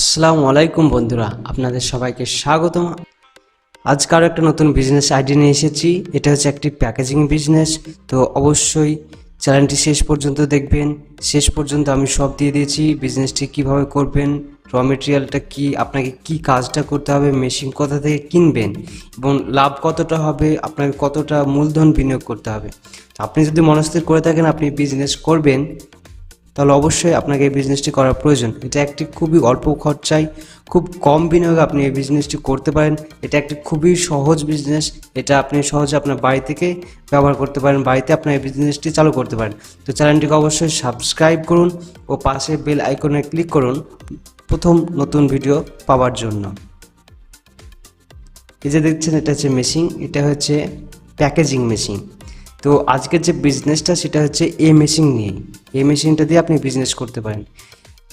আসসালামু আলাইকুম বন্ধুরা, আপনাদের সবাইকে স্বাগতম। আজকে আরও একটা নতুন বিজনেস আইডিয়া নিয়ে এসেছি, এটা হচ্ছে একটি প্যাকেজিং বিজনেস তো অবশ্যই চ্যানেলটি শেষ পর্যন্ত দেখবেন। শেষ পর্যন্ত আমি সব দিয়ে দিয়েছি বিজনেসটি কীভাবে করবেন র মেটেরিয়ালটা কি, আপনাকে কি কাজটা করতে হবে মেশিন কোথা থেকে কিনবেন, এবং লাভ কতটা হবে, আপনাকে কতটা মূলধন বিনিয়োগ করতে হবে। আপনি যদি মনস্থির করে থাকেন, আপনি বিজনেস করবেন। তাহলে অবশ্যই আপনাকে এই বিজনেসটি করার প্রয়োজন। এটা একটি খুবই অল্প খরচায়, খুব কম বিনিয়োগে আপনি এই বিজনেসটি করতে পারেন। এটা একটি খুবই সহজ বিজনেস এটা আপনি সহজে আপনার বাড়ি থেকে ব্যবহার করতে পারেন, বাড়িতে আপনার এই বিজনেসটি চালু করতে পারেন। তো চ্যানেলটিকে অবশ্যই সাবস্ক্রাইব করুন ও পাশে বেল আইকনে ক্লিক করুন প্রথম নতুন ভিডিও পাওয়ার জন্য। এই যে দেখছেন, এটা হচ্ছে মেশিন এটা হচ্ছে প্যাকেজিং মেশিন তো আজকের যে বিজনেসটা সেটা হচ্ছে এই মেশিন নিয়ে এই মেশিনটা দিয়ে আপনি বিজনেস করতে পারেন।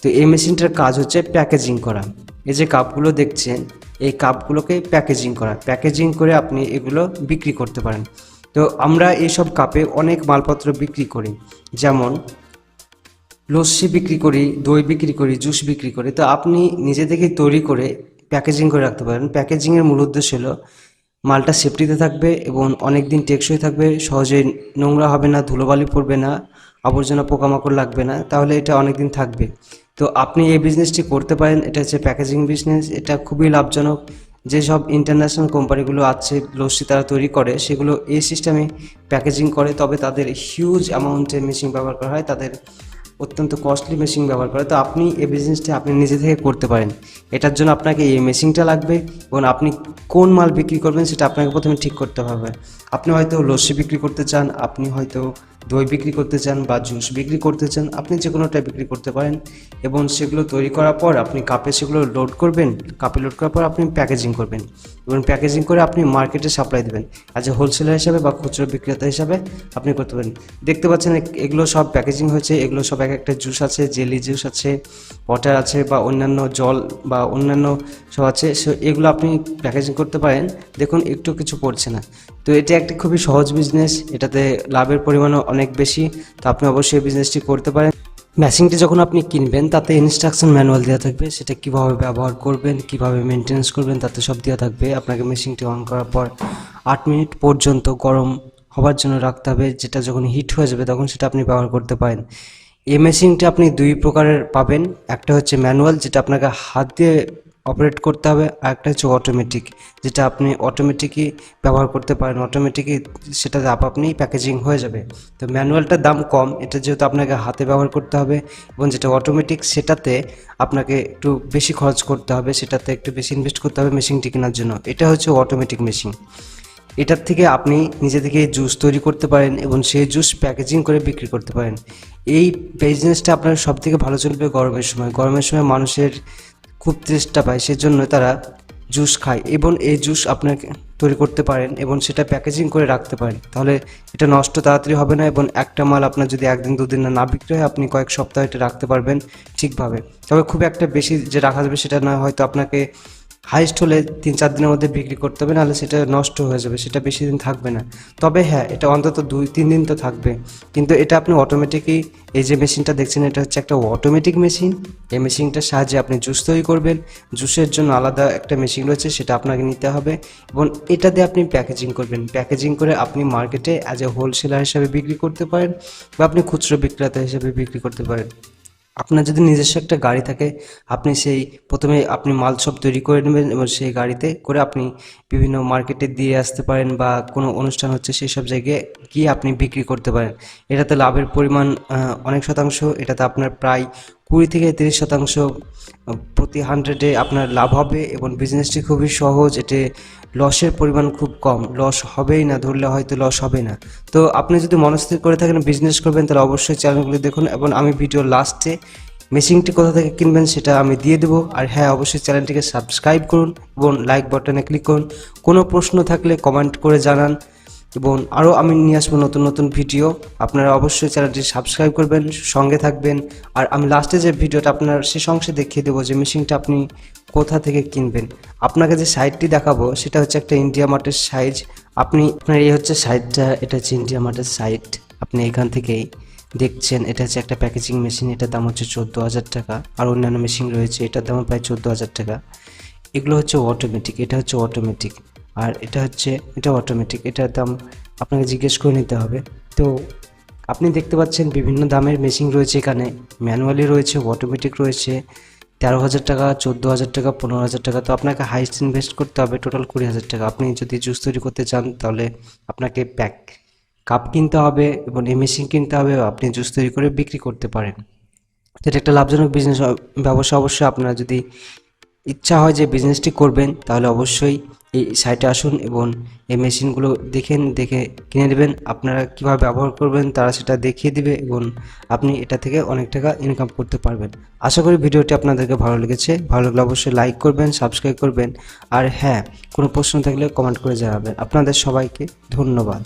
তো এই মেশিনটার কাজ হচ্ছে প্যাকেজিং করা। এই যে কাপগুলো দেখছেন, এই কাপগুলোকে প্যাকেজিং করা। প্যাকেজিং করে আপনি এগুলো বিক্রি করতে পারেন। তো আমরা এইসব কাপে অনেক মালপত্র বিক্রি করি। যেমন, লস্যি বিক্রি করি, দই বিক্রি করি, জুস বিক্রি করি। তো আপনি নিজে থেকেই তৈরি করে প্যাকেজিং করে রাখতে পারেন। প্যাকেজিংয়ের মূল উদ্দেশ্য হলো, মালটা সেফটিতে থাকবে এবং অনেক দিন টেকসই থাকবে সহজে নোংরা হবে না, ধুলোবালি পড়বে না। আবর্জনা পোকামাকড় লাগবে না, তাহলে এটা অনেক দিন থাকবে। তো আপনি এই বিজনেসটি করতে পারেন, এটা হচ্ছে প্যাকেজিং বিজনেস এটা খুবই লাভজনক। যেসব ইন্টারন্যাশনাল কোম্পানিগুলো আছে, লস্যি তারা তৈরি করে, সেগুলো এই সিস্টেমে প্যাকেজিং করে, তবে তাদের হিউজ অ্যামাউন্টে মেশিন ব্যবহার করা হয়, তাদের অত্যন্ত কস্টলি মেশিন ব্যবহার করে তো আপনি এই বিজনেসটি আপনি নিজে থেকে করতে পারেন। এটার জন্য আপনাকে এই মেশিনটা লাগবে এবং আপনি কোন মাল বিক্রি করবেন, সেটা আপনাকে প্রথমে ঠিক করতে হবে। আপনি হয়তো লস্যি বিক্রি করতে চান, আপনি হয়তো দই বিক্রি করতে চান বা জুস বিক্রি করতে চান, আপনি যে কোনোটা বিক্রি করতে পারেন এবং সেগুলো তৈরি করার পর আপনি কাপে সেগুলো লোড করবেন। কাপে লোড করার পর আপনি প্যাকেজিং করবেন এবং প্যাকেজিং করে আপনি মার্কেটে সাপ্লাই দেবেন। অ্যাজ এ হোলসেলার হিসাবে বা খুচরো বিক্রেতা হিসাবে আপনি করতে পারেন। দেখতে পাচ্ছেন এগুলো সব প্যাকেজিং হয়েছে, এগুলো সব এক একটা জুস আছে জেলি জুস আছে ওয়াটার আছে বা অন্যান্য জল বা অন্যান্য সব আছে। সো এগুলো আপনি প্যাকেজিং করতে পারেন। দেখুন, একটু কিছু পড়ছে না। তো এটা একটি খুবই সহজ বিজনেস এটাতে লাভের পরিমাণও অনেক বেশি, তো আপনি অবশ্যই বিজনেসটি করতে পারেন। মেশিনটি যখন আপনি কিনবেন, তাতে ইনস্ট্রাকশন ম্যানুয়াল দেওয়া থাকবে, সেটা কীভাবে ব্যবহার করবেন, কীভাবে মেনটেন্স করবেন, তাতে সব দেওয়া থাকবে। আপনাকে মেশিনটি অন করার পর আট মিনিট পর্যন্ত গরম হবার জন্য রাখতে হবে, যেটা যখন হিট হয়ে যাবে তখন সেটা আপনি ব্যবহার করতে পারেন। এই মেশিনটি আপনি দুই প্রকারের পাবেন। একটা হচ্ছে ম্যানুয়াল যেটা আপনাকে হাত দিয়ে অপারেট করতে হবে আর একটা হচ্ছে অটোমেটিক যেটা আপনি অটোমেটিকই ব্যবহার করতে পারেন। অটোমেটিকই সেটাতে আপ আপনি প্যাকেজিং হয়ে যাবে। তো ম্যানুয়ালটার দাম কম, এটা যেহেতু আপনাকে হাতে ব্যবহার করতে হবে এবং যেটা অটোমেটিক সেটাতে আপনাকে একটু বেশি খরচ করতে হবে, সেটাতে একটু বেশি ইনভেস্ট করতে হবে মেশিনটি কেনার জন্য। এটা হচ্ছে অটোমেটিক মেশিন এটার থেকে আপনি নিজে থেকে জুস তৈরি করতে পারেন এবং সেই জুস প্যাকেজিং করে বিক্রি করতে পারেন। এই বিজনেসটা আপনার সব থেকে ভালো চলবে গরমের সময়। গরমের সময় মানুষের খুব তেষ্টা পায়, সেজন্য তারা জুস খায় এবং এই জুস আপনাকে তৈরি করতে পারেন এবং সেটা প্যাকেজিং করে রাখতে পারেন। তাহলে এটা নষ্ট তাড়াতাড়ি হবে না এবং একটা মাল আপনার যদি একদিন, দুদিন না না বিক্রি হয়, আপনি কয়েক সপ্তাহ এটা রাখতে পারবেন ঠিকভাবে। তবে খুব একটা বেশি যে রাখা যাবে সেটা না হয়তো আপনাকে হাইস্ট হলে তিন চার দিনের মধ্যে বিক্রি করতে হবে, নাহলে সেটা নষ্ট হয়ে যাবে, সেটা বেশি দিন থাকবে না। তবে হ্যাঁ এটা অন্তত দুই, তিন দিন তো থাকবে। কিন্তু এটা আপনি অটোমেটিকই এই যে মেশিনটা দেখছেন, এটা হচ্ছে একটা অটোমেটিক মেশিন এই মেশিনটার সাহায্যে আপনি জুস তৈরি করবেন। জুসের জন্য আলাদা একটা মেশিন রয়েছে, সেটা আপনাকে নিতে হবে। এবং এটা দিয়ে আপনি প্যাকেজিং করবেন। প্যাকেজিং করে আপনি মার্কেটে অ্যাজ এ হোলসেলার হিসাবে বিক্রি করতে পারেন, বা আপনি খুচরো বিক্রেতা হিসেবে বিক্রি করতে পারেন। আপনার যদি নিজস্ব একটা গাড়ি থাকে, আপনি সেই প্রথমে আপনি মাল সব তৈরি করে নেবেন এবং সেই গাড়িতে করে আপনি বিভিন্ন মার্কেটে দিয়ে আসতে পারেন বা কোনো অনুষ্ঠান হচ্ছে সেই সব জায়গায় গিয়ে আপনি বিক্রি করতে পারেন। এটাতে লাভের পরিমাণ অনেক শতাংশ, এটাতে আপনার প্রায় কুড়ি থেকে তিরিশ শতাংশ প্রতি হান্ড্রেডে আপনার লাভ হবে এবং বিজনেসটি খুবই সহজ, এতে লসের পরিমাণ খুব কম। লস হবেই না, ধরলে হয়তো লস হবে না। তো আপনি যদি মনস্থির করে থাকেন বিজনেস করবেন, তাহলে অবশ্যই চ্যানেলগুলি দেখুন এবং আমি ভিডিও লাস্টে মেশিনটি কোথা থেকে কিনবেন সেটা আমি দিয়ে দেবো। আর হ্যাঁ অবশ্যই চ্যানেলটিকে সাবস্ক্রাইব করুন এবং লাইক বাটনে ক্লিক করুন। কোনো প্রশ্ন থাকলে কমেন্ট করে জানান। এবং আরও আমি নিয়ে আসব নতুন নতুন ভিডিও। আপনারা অবশ্যই চ্যানেলটি সাবস্ক্রাইব করবেন, সঙ্গে থাকবেন। আর আমি লাস্টে যে ভিডিওটা আপনার শেষ অংশে দেখিয়ে দেবো, যে মেশিনটা আপনি কোথা থেকে কিনবেন। আপনাকে যে সাইটটি দেখাবো, সেটা হচ্ছে একটা ইন্ডিয়া মার্টের সাইজ আপনি, আপনার এই হচ্ছে সাইটটা এটা হচ্ছে ইন্ডিয়া মার্টের সাইট আপনি এখান থেকেই দেখছেন, এটা হচ্ছে একটা প্যাকেজিং মেশিন এটার দাম হচ্ছে চোদ্দ হাজার টাকা। আর অন্যান্য মেশিন রয়েছে, এটার দাম প্রায় চোদ্দ হাজার টাকা। এগুলো হচ্ছে অটোমেটিক এটা হচ্ছে অটোমেটিক আর এটা হচ্ছে, এটা অটোমেটিক এটার দাম আপনাকে জিজ্ঞেস করে নিতে হবে। তো আপনি দেখতে পাচ্ছেন বিভিন্ন দামের মেশিন রয়েছে এখানে। ম্যানুয়ালি রয়েছে অটোমেটিক রয়েছে, তেরো হাজার টাকা, চোদ্দ হাজার টাকা, পনেরো হাজার টাকা। তো আপনাকে হাইস্ট ইনভেস্ট করতে হবে টোটাল কুড়ি হাজার টাকা। আপনি যদি জুস তৈরি করতে চান, তাহলে আপনাকে প্যাক কাপ কিনতে হবে এবং এই মেশিন কিনতে হবে। আপনি জুস তৈরি করে বিক্রি করতে পারেন। এটা একটা লাভজনক বিজনেস ব্যবসা। অবশ্যই আপনারা যদি ইচ্ছা হয় যে বিজনেসটি করবেন, তাহলে অবশ্যই এই সাইটে আসুন এবং এই মেশিনগুলো দেখেন, দেখে কিনে নেবেন। আপনারা কীভাবে ব্যবহার করবেন, তারা সেটা দেখিয়ে দিবে এবং আপনি এটা থেকে অনেক টাকা ইনকাম করতে পারবেন। আশা করি ভিডিওটি আপনাদেরকে ভালো লেগেছে। ভালো লাগলে অবশ্যই লাইক করবেন সাবস্ক্রাইব করবেন। আর হ্যাঁ কোনো প্রশ্ন থাকলে কমেন্ট করে জানাবেন। আপনাদের সবাইকে ধন্যবাদ।